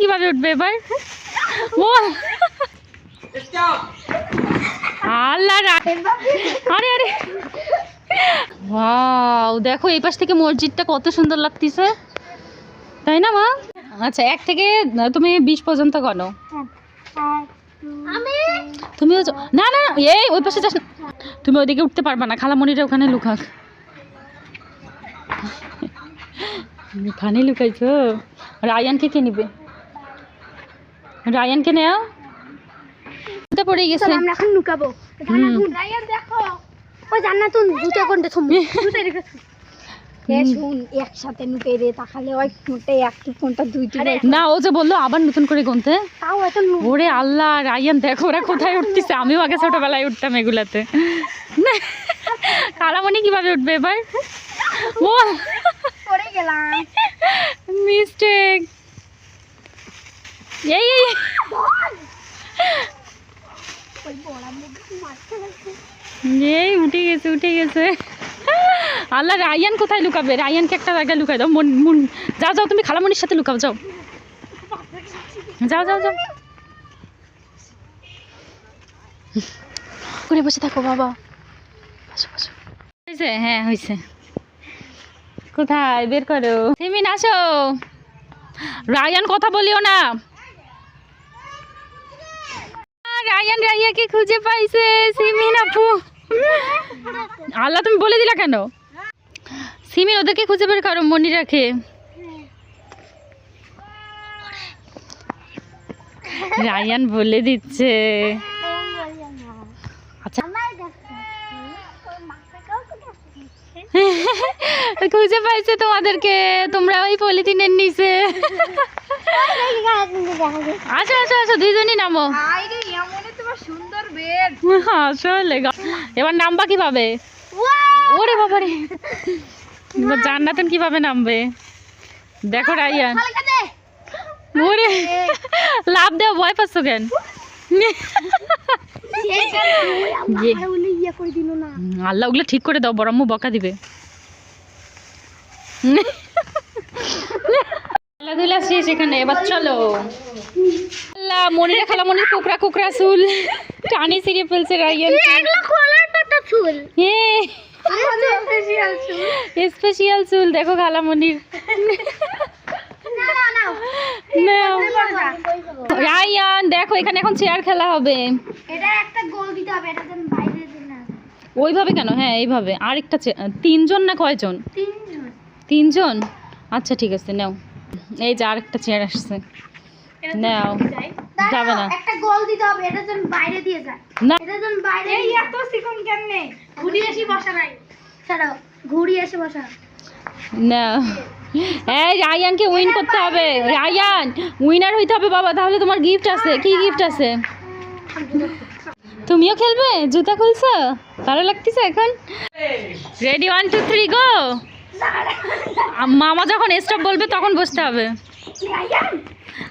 কীভাবে উঠবে এবার? বল আল্লাহ আরে আরে। ওয়াও দেখো এই পাশ থেকে মসজিদটা কত সুন্দর লাগতেছে। তাই না মা? আচ্ছা এক থেকে তুমি বিশ পর্যন্ত গণো। তুমিও না না এই ওই পাশে যাস। তুমি ওইদিকে উঠতে পারবা না খালামণিরা ওখানে লুকাক। ওখানে লুকাইছো? রায়ানকে কে নিবে? রায়ানকে নেও। জুতা পড়ে গেছে। চল আমরা এখন লুকাবো। রাইয়া দেখো। ওই জান্নাতুন জুতা কোনটা জুতা রেখে এ শুন একসাথে নুকে রে তাহলে ওই কোনটা একটু কোনটা দুইটি না ও যে বলল আবার নতুন করে গুনতে। তাও এত ওরে আল্লাহ রায়ান দেখো ওরা কোথায় উঠতেছে? আমিও আগে ছোটবেলায় উঠতাম এগুলাতে। কালামণি কীভাবে উঠবে এবার? ও। পড়ে গেলাম। মিস্টেক। এই এই এই উঠে গেছে উঠে গেছে। আল্লাহ রায়ান কোথায় লুকাবে? রায়ানকে একটা জায়গায় লুকাই দাও। মন যাও যাও তুমি খালামণির সাথে লুকাও যাও। যাও যাও যাও। করে বসে থাকো বাবা। বসো বসো। হয়েছে? হ্যাঁ হয়েছে। কোথায়? বের করো। সিমিন আসো। রায়ান কথা বলিও না। রায়ান রাইয়াকে খুঁজে পাইছে, সিমিন আপু। আল্লাহ, তুমি বলে দিলা কেন? সিমিন ওদেরকে খুঁজে বের করো মনি রাখে। রায়ান বলে দিচ্ছে। আচ্ছা। খুঁজে পাইছে তোমাদেরকে, তোমরা ওই পলিথিনের নিচে। আসো আসো আসো দুইজনই নামো। বেড আসলে এবার নামবা কীভাবে? ওরে বাবারে। জান্নাতুন কীভাবে নামবে? দেখো রাইয়ান। ওরে লাভ দেও ভয় পাচ্ছ কেন? ইয়ে। ইয়ে আল্লাহ ওগুলো ঠিক করে দাও বড় বকা দিবে। খেলাধুলা শেষ এখানে এবার চলো। আল্লাহ মনিরা খালা মনির কুকরা কুকরা চুল। টানি ছিঁড়ে ফেলছে রাইয়ান চুল। হে স্পেশাল চুল দেখো খালা মনির। না না না নাও। রায়ান দেখো এখানে এখন চেয়ার খেলা হবে। এটা একটা গোল দিতে হবে এটা বাইরে যেন না যায়। ওইভাবে কেন? হ্যাঁ এইভাবে। আরেকটা তিনজন না কয়জন? তিনজন। তিনজন? আচ্ছা ঠিক আছে নাও। এই যে আরেকটা চেয়ার আসছে। নাও যাবে না। একটা গোল দিতে হবে এটা যেন বাইরে দিয়ে যায়। না। এটা যেন বাইরে এই এত চিকন কেমনে? ঘুরি এসে বসা নাই। ছাড়াও ঘুরি এসে বসা। না। এই রায়ানকে উইন করতে হবে। রায়ান উইনার হইতে হবে বাবা তাহলে তোমার গিফট আছে। কি গিফট আছে? তুমিও খেলবে? জুতা খুলছো? ভালো লাগতেছে এখন? Ready one two three go মামা যখন স্টপ বলবে তখন বসতে হবে।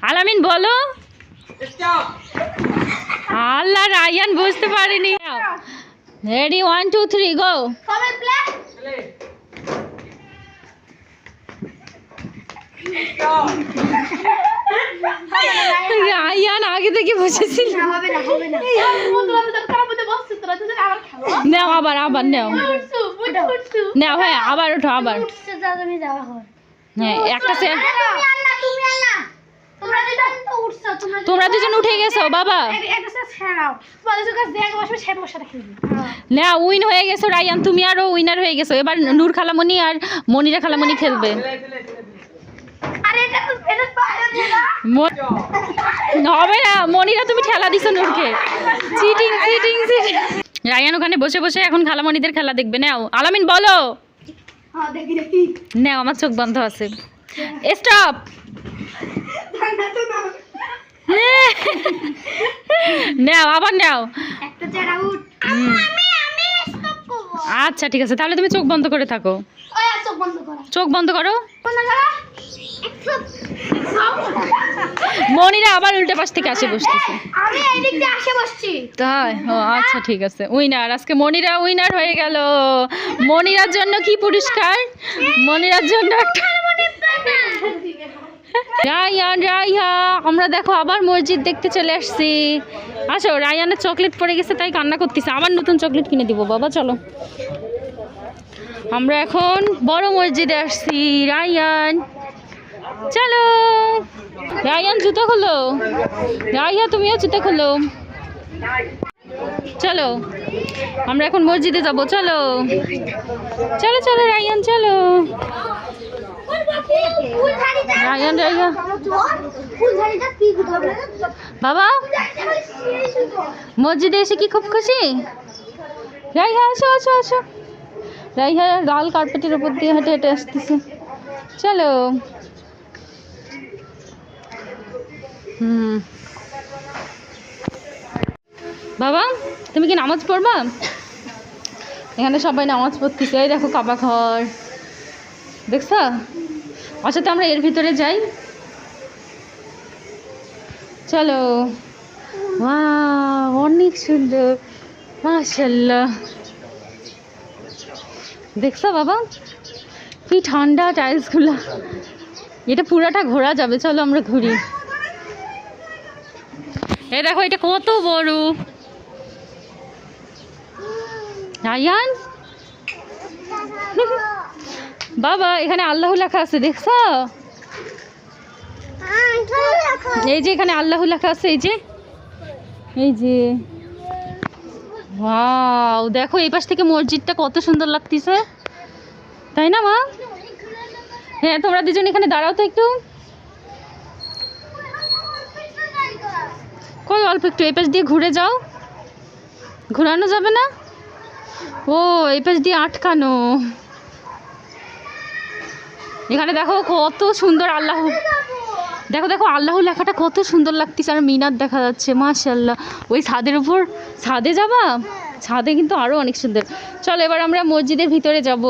আলামিন বলো। আল্লাহ রায়ান বুঝতে পারিনি। Ready one two three go Rayan আগে থেকে বসেছিল। না হবে না হবে না। বন্ধুরা তো কারা বুঝে বসছে তোরা তো আবার আবার আবার নাও। বুঝে হ্যাঁ আবার ওঠো আবার। হয় হ্যাঁ একটা সে না না তোমরা দুজন উঠে গেছো বাবা। একটা সে ছেড়াও তোমাদের কাছে যে বসবে সে বসে খেলবে। না উইন হয়ে গেছো রায়ান তুমি আরও উইনার হয়ে গেছো। এবার নূর খালামণি আর মনিরা খালামণি খেলবে। না ম- হবে না মনিরা তুমি ঠেলা দিছো নূরকে। Cheating cheating cheating. রায়ান ওখানে বসে বসে এখন খালামণিদের খেলা দেখবে। নাও আলামিন বলো। হ্যাঁ নাও আমার চোখ বন্ধ আছে। স্টপ। নাও আবার নাও। আচ্ছা ঠিক আছে তাহলে তুমি চোখ বন্ধ করে থাকো। চোখ বন্ধ করা। মনিরা আবার উল্টে পাশ থেকে আসে বসতেছে। আমি এই দিক দিয়ে আসে বসছি। তাই? ও আচ্ছা ঠিক আছে। উইনার আজকে মনিরা উইনার হয়ে গেল। মনিরার জন্য কি পুরস্কার? মনিরার জন্য একটা রায়ান রাইহা আমরা দেখো আবার মসজিদ দেখতে চলে আসছি। আসো রায়ানের চকলেট পড়ে গেছে তাই কান্না করতেছে। আবার নতুন চকলেট কিনে দিব বাবা চলো। আমরা এখন বড় মসজিদে আসছি। রায়ান চলো। রায়ান জুতো খোলো। রাইয়া তুমিও জুতো খোলো। চলো, আমরা এখন মসজিদে যাব, চলো। চলো চলো রায়ান চলো। রায়ান রাইয়া বাবা, মসজিদে এসে কি খুব খুশি? রাইহা আসো আসো আসো। রাইহা লাল কার্পেটের উপর দিয়ে হেঁটে হেঁটে আসতেছে। চলো। হুম। বাবা, তুমি কি নামাজ পড়বা? এখানে সবাই নামাজ পড়তেছে। এই দেখো কাবা ঘর। দেখছ? আচ্ছা তো আমরা এর ভিতরে যাই। চলো। অনেক সুন্দর। মাশাল্লাহ দেখছ বাবা? কি ঠান্ডা টাইলসগুলো এটা পুরাটা ঘোরা যাবে। চলো আমরা ঘুরি। এই দেখো, এটা কত বড়? রায়ান? বাবা, এখানে আল্লাহ লেখা আছে, দেখছ? এই যে এখানে আল্লাহ লেখা আছে, এই যে। এই যে। ওয়াও, দেখো, এই পাশ থেকে মসজিদটা কত সুন্দর লাগতেছে। তাই না, মা? হ্যাঁ তোমরা দুজন এখানে দাঁড়াও তো একটু। কই, অল্প একটু এই পাশ দিয়ে ঘুরে যাও। ঘোরানো যাবে না? ও, এই পাশ দিয়ে আটকানো। এখানে দেখো কত সুন্দর আল্লাহ। দেখো দেখো আল্লাহ লেখাটা কত সুন্দর লাগতেছে, আর মিনার দেখা যাচ্ছে মাশাল্লাহ ওই ছাদের উপর ছাদে যাবা? ছাদে কিন্তু আরও অনেক সুন্দর। চলো, এবার আমরা মসজিদের ভিতরে যাব।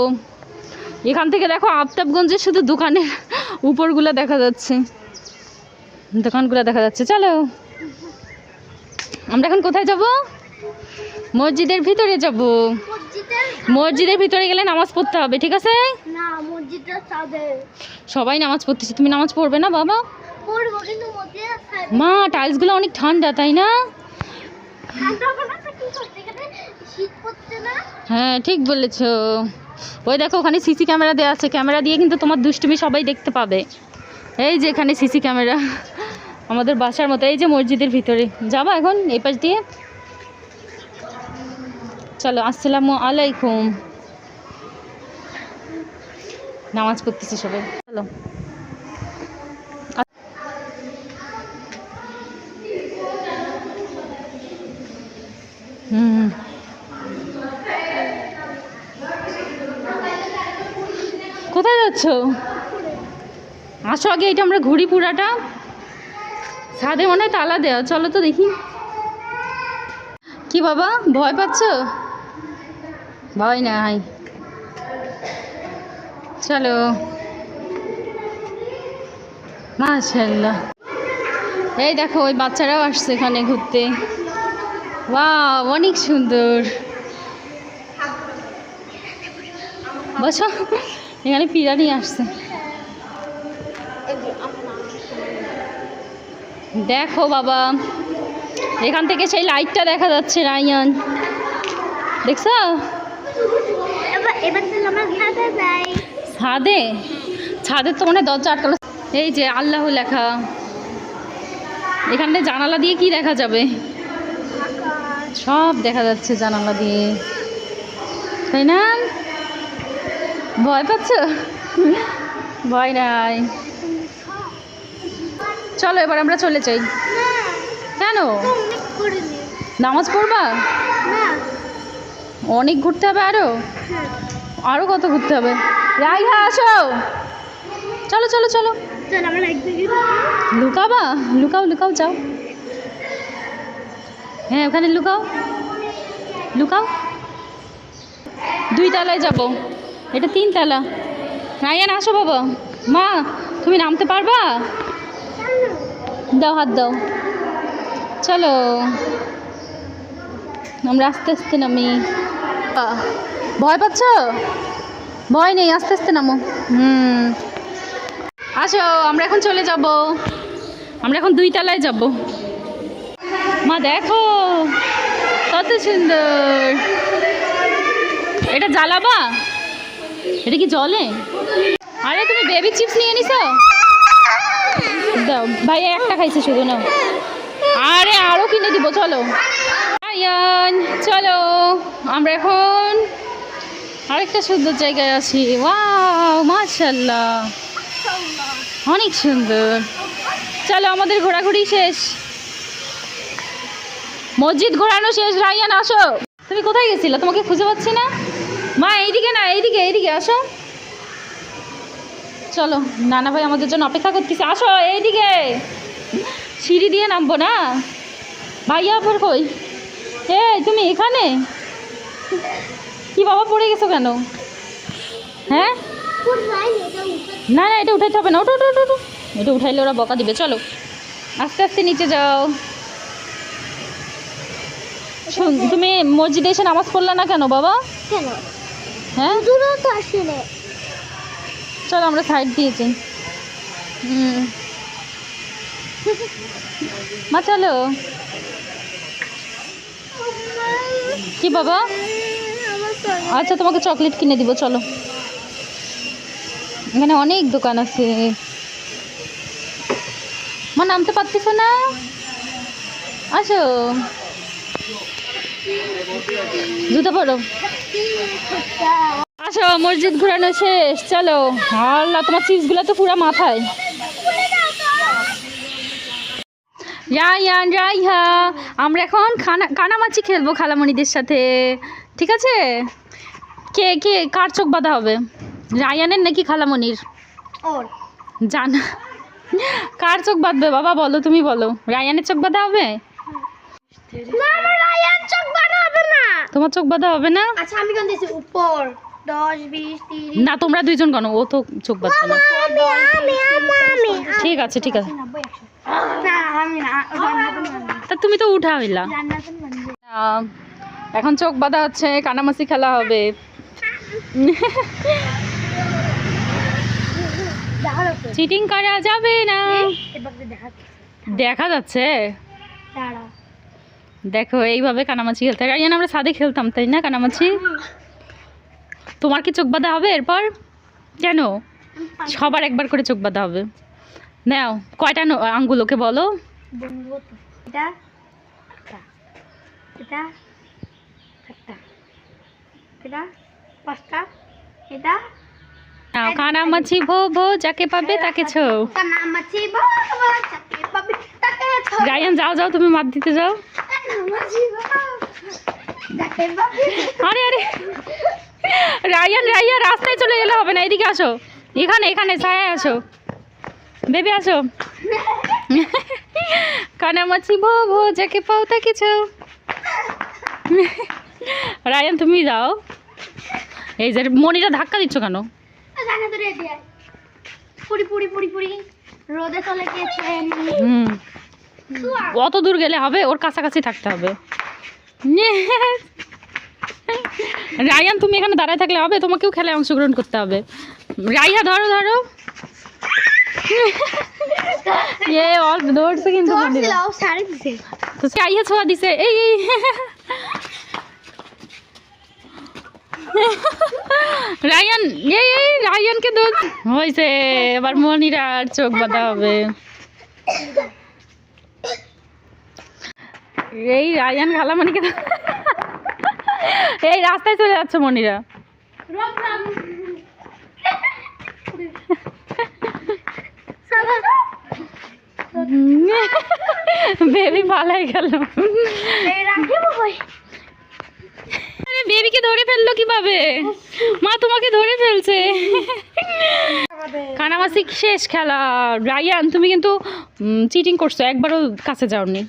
এখান থেকে দেখো, আফতাবগঞ্জের শুধু দোকানের উপরগুলো দেখা যাচ্ছে। দোকানগুলো দেখা যাচ্ছে। চলো। আমরা এখন কোথায় যাব? মসজিদের ভিতরে যাব। মসজিদের ভিতরে গেলে নামাজ পড়তে হবে ঠিক আছে? সবাই নামাজ পড়তেছে তুমি নামাজ পড়বে না বাবা? মা টাইলসগুলো অনেক ঠান্ডা তাই না? ঠান্ডা হবে না তো কি করতে গেলে শীত পড়ছে না? হ্যাঁ ঠিক বলেছ। ওই দেখো ওখানে সিসি ক্যামেরা দেওয়া আছে। ক্যামেরা দিয়ে কিন্তু তোমার দুষ্টুমি সবাই দেখতে পাবে। এই যে এখানে সিসি ক্যামেরা। আমাদের বাসার মতো, এই যে মসজিদের ভিতরে। যাবা এখন এই পাশ দিয়ে? চলো, আসসালামু আলাইকুম। নামাজ পড়তেছে সবাই। চলো। হুম। কোথায় যাচ্ছ? আসো আগে, এটা আমরা ঘুরি পুরাটা। ছাদে মনে হয় তালা দেওয়া চলো তো দেখি। কি বাবা, ভয় পাচ্ছ? ভয় নাই। চলো। মাশাল্লাহ এই দেখো, ওই বাচ্চারাও আসছে এখানে ঘুরতে। বা অনেক সুন্দর। বসো। এখানে পিরানি আসছে। দেখো বাবা। এখান থেকে সেই লাইটটা দেখা যাচ্ছে রায়ান। দেখছ? ছাদে ছাদের তো মনে দরজা আটকালো এই যে আল্লাহ লেখা। এখানে জানালা দিয়ে কি দেখা যাবে? সব দেখা যাচ্ছে জানালা দিয়ে। তাই না? ভয় পাচ্ছ? ভয় নাই। চলো, এবার আমরা চলে যাই। কেন? নামাজ পড়বা? অনেক ঘুরতে হবে আরও? আরও কত ঘুরতে হবে? রাইহা, আসো। চলো চলো চলো। লুকাবা? লুকাও লুকাও, যাও। হ্যাঁ ওখানে লুকাও। লুকাও। দুই তলায় যাব। এটা তিন তলা। রায়ান আসো বাবা। মা, তুমি নামতে পারবা? দাও, হাত দাও। চলো। আমরা আস্তে আস্তে নামি। ভয় পাচ্ছ? ভয় নেই, আস্তে আস্তে নামো। হুম। আসো, আমরা এখন চলে যাব। আমরা এখন দুই তলায় যাব। মা, দেখো। কত সুন্দর। এটা জ্বালাবা? এটা কি জলে? আরে, তুমি বেবি চিপস নিয়ে নিছো দাও। ভাই একটা খাইছে শুধু, নাও। আরে, আরও কিনে দিব, চলো। আয়ান, চলো। আমরা এখন আরেকটা সুন্দর জায়গায় আছি। ওয়াও মাশাল্লাহ অনেক সুন্দর। চলো, আমাদের ঘোরাঘুরি শেষ। মসজিদ ঘোরানো শেষ। রাইয়ান আসো। তুমি কোথায় গেছিলে? তোমাকে খুঁজে পাচ্ছি না। মা, এইদিকে না, এইদিকে এইদিকে, আসো। চলো নানা ভাই আমাদের জন্য অপেক্ষা করতেছে। আসো এইদিকে। সিঁড়ি দিয়ে নামবো না? ভাইয়া ফের কই? এ তুমি এখানে? কি বাবা পড়ে গেছো কেন? হ্যাঁ? না না এটা উঠাইতে হবে না। ওটো ওটো ওটো, এটা উঠাইলে ওরা বকা দিবে চলো। আস্তে আস্তে নিচে যাও। শোন তুমি মসজিদে এসে নামাজ পড়লে না কেন বাবা? কেন? হ্যাঁ? তো আসলে চলো আমরা সাইড দিয়েছি হুম। মা, চলো। কি বাবা? আচ্ছা তোমাকে চকলেট কিনে দিব, চলো। এখানে অনেক দোকান আছে। মা, নামতে পারতেছ না? আসো। জুতো পরো। আসো মসজিদ ঘুরানো শেষ চলো। আল্লাহ তোমার চিপসগুলো তো পুরো মাথায়। রায়ান রাইহা আমরা এখন খানা কানামাছি খেলব খালামণিদের সাথে। ঠিক আছে? কে কে কার চোখ বাঁধা হবে? রায়ানের নাকি খালামণির? জানা কার চোখ বাঁধবে? বাবা বলো তুমি বলো। রায়ানের চোখ বাঁধা হবে? তোমার চোখ বাঁধা হবে না? আচ্ছা আমি কোন দিয়েছি? উপর। দশ বিশ তিরিশ। না তোমরা দুইজন কেন ও তো চোখ বাঁধবে না ঠিক আছে ঠিক আছে। তা তুমি তো উঠা হইলা জান্নাতুন মানবো আহ, এখন চোখ বাঁধা হচ্ছে কানামাছি খেলা হবে। চিটিং করা যাবে না। দেখা যাচ্ছে। দেখো এইভাবে কানামাছি খেলতে হয়। রাইয়ান আমরা সাদে খেলতাম তাই না কানামাছি? তোমার কি চোখ বাঁধা হবে এরপর? কেন? সবার একবার করে চোখ বাঁধা হবে। নাও কয়টা আঙ্গুল ওকে বলো? কানামাছি ভো ভো যাকে পাবে তাকে ছো। যাও যাও তুমি দিতে যাও। আরে আরে। রায়ান রায়ান রাস্তায় চলে গেলে হবে না এদিকে আসো। এখানে এখানে ছায় আসো। বেবি আসো। কানামাছি ভো ভো যাকে পাও তা কিছু রায়ান তুমি যাও। এই যে মনিটা ধাক্কা দিচ্ছ কেন? অত দূর গেলে হবে ওর কাছাকাছি থাকতে হবে। রায়ান তুমি এখানে দাঁড়ায় থাকলে হবে তোমাকেও খেলায় অংশগ্রহণ করতে হবে। রাইহা ধরো ধরো। এ অল দৌড়ছে কিন্তু মনিরা। সারি দিছে। তো সে ছোঁয়া দিছে এই এই। রায়ান এই এই রায়ানকে দোষ হয়েছে এবার মনিরা আর চোখ বাঁধা হবে। এই রায়ান খালামণিকে তো- এই রাস্তায় চলে যাচ্ছে মনিরা। বেবি পালাই গেল। বেবিকে ধরে ফেলল কীভাবে? মা তোমাকে ধরে ফেলছে। কানামাসি শেষ খেলা। রায়ান, তুমি কিন্তু চিটিং করছ, একবারও কাছে যাওনি।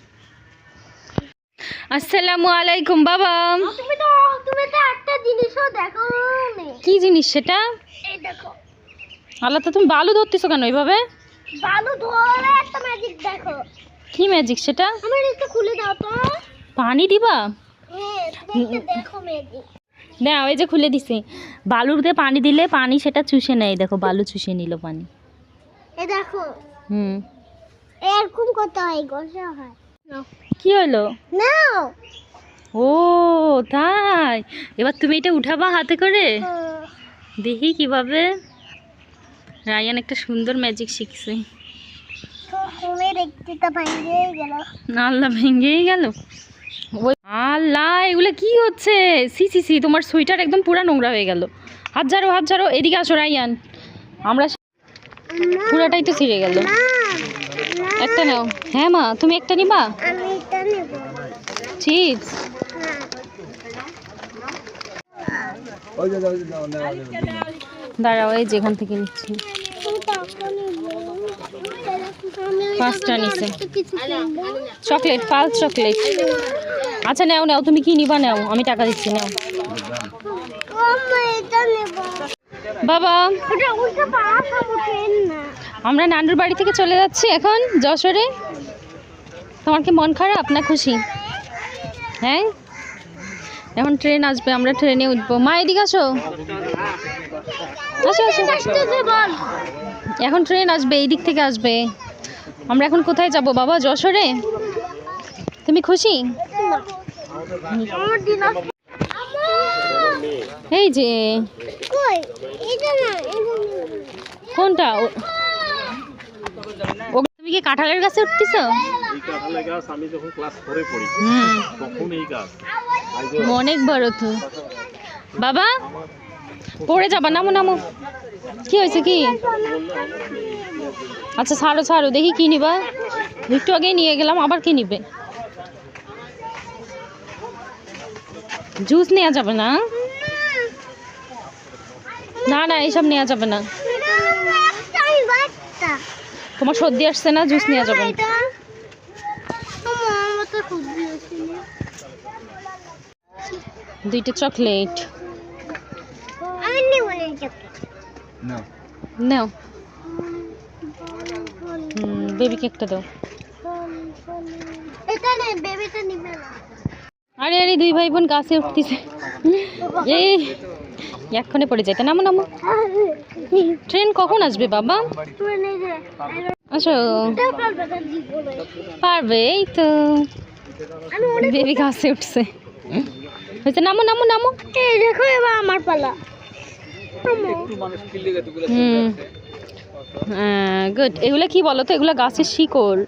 আসসালামু আলাইকুম বাবা। তুমি তো তুমি তো একটা জিনিসও দেখো কি জিনিস সেটা? এই দেখো আল্লাহ তো তুমি বালু ধরতেছো কেন এইভাবে? বালু ধরে একটা ম্যাজিক দেখো কি ম্যাজিক সেটা? আমার একটু খুলে দাও তো পানি দিবা? হ্যাঁ দেখো ম্যাজিক না ওই যে খুলে দিছি। বালুতে পানি দিলে পানি সেটা চুষে নেয় দেখো বালু চুষে নিল পানি। এই দেখো হুম। এরকম করতে হয় গোসা হয়। কি হলো? নাও ও তাই? এবার তুমি এটা উঠাবা হাতে করে? দেখি কীভাবে। রায়ান একটা সুন্দর ম্যাজিক শিখছে। আল্লাহ ভেঙেই গেল। ওই আল্লাহ এগুলো কি হচ্ছে? সি সি সি তোমার সোয়েটার একদম পুরা নোংরা হয়ে গেল। হাত ঝাড়ো হাত ঝাড়ো এদিকে আসো রায়ান। আমরা পুরাটাই তো ছিঁড়ে গেল। একটা নাও। হ্যাঁ মা তুমি একটা নিবা? আমি এটা নেব। চিপস দাঁড়াও এই যেখান থেকে নিচ্ছি। পাঁচটা নিছে চকলেট ফার্স্ট চকলেট। আচ্ছা নাও নাও তুমি কি নিবা? নাও আমি টাকা দিচ্ছি নাও। বাবা। আমরা নান্ডুর বাড়ি থেকে চলে যাচ্ছি এখন যশোরে তোমার কি মন খারাপ না খুশি? হ্যাঁ? এখন ট্রেন আসবে আমরা ট্রেনে উঠবো। মা এদিকে আসো। এখন ট্রেন আসবে এই দিক থেকে আসবে। আমরা এখন কোথায় যাব? বাবা যশোরে তুমি খুশি? এই যে। কোনটা? তুমি কি কাঁঠালের গাছে উঠতেছ? এই কাঁঠালের গাছ আমি যখন ক্লাস ফোরে পড়ি তখন এই গাছ। অনেক বড় তো। বাবা পড়ে যাবা নামো নামো। কি হয়েছে কি? আচ্ছা ছাড়ো ছাড়ো দেখি কি নিবা। একটু আগেই নিয়ে গেলাম আবার কি নিবে? জুস নেওয়া যাবে না? না না এইসব নেওয়া যাবে না। তোমার সর্দি আসছে না জুস নিয়ে যাবে দুইটা চকলেট। আমি নিব না এটা নাও। বেবি কেকটা দাও। এটা নে বেবিটা নিবে না। আরে আরে দুই ভাই বোন গাছে উঠতেছে। এই এক্ষণে পড়ে যাইতে। নামো নামো। ট্রেন কখন আসবে বাবা? আসো। পারবে এই তো। বেবি গাছে উঠছে। হয়েছে নামো নামো নামো। দেখো এবার আমার পালা। হুম। গুড এগুলো কি বলো তো এগুলো গাছের শিকড়।